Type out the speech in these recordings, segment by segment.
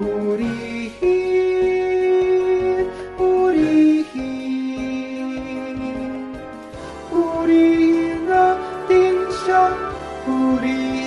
우리 힘 우리 힘 우리 힘 라틴 션 우리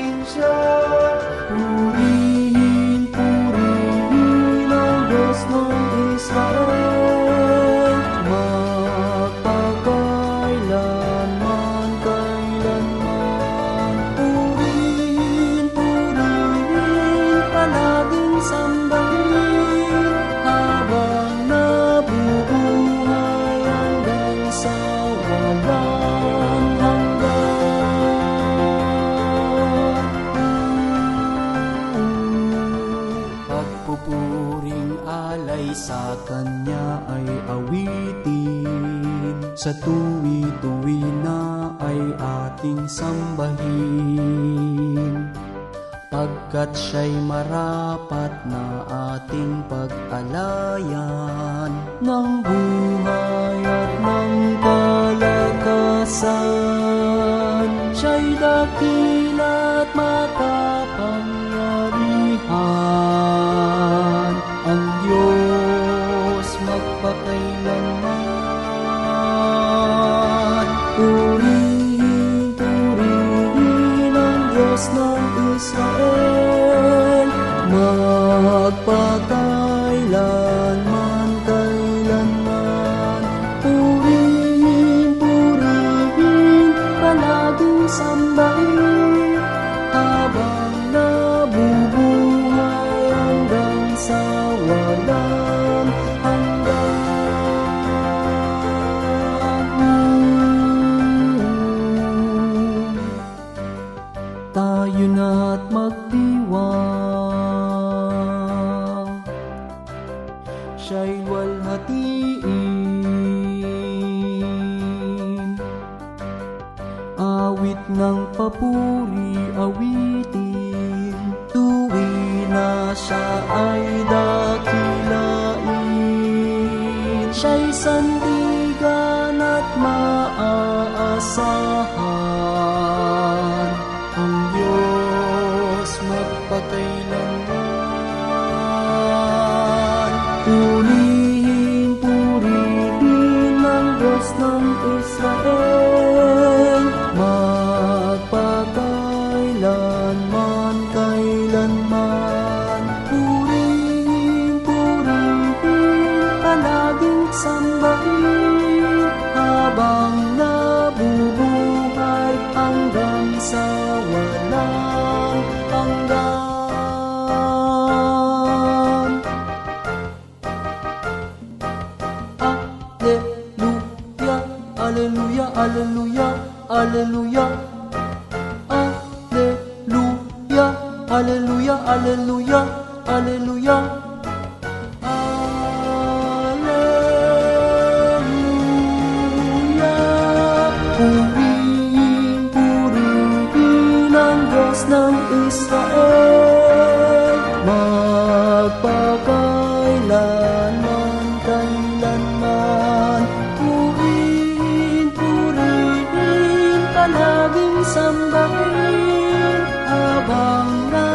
kanya ay awitin. Sa tuwi-tuwi na ay ating sambahin. Pagkat siya'y marapat na ating pag-alayan. Ng buhay at ng kalakasan. Siya'y dakila at makapangyarihan Magpakailanman, kailanman Purihin, purihin, palaging sambahin Habang nabubuhay hanggang sa walang hanggan. Tayo na't magdiwang Awit ng papuri, awitin. Tuwi na siya ay dakilain. Siya'y sandigan at maaasahan. Ang Diyos magpakailanman Purihin, sambahin Habang nabubuhay hanggang sa walang hanggan. Alleluia, Alleluia, Alleluia, Alleluia. Alleluia, Alleluia, Alleluia, Alleluia 心底，他傍。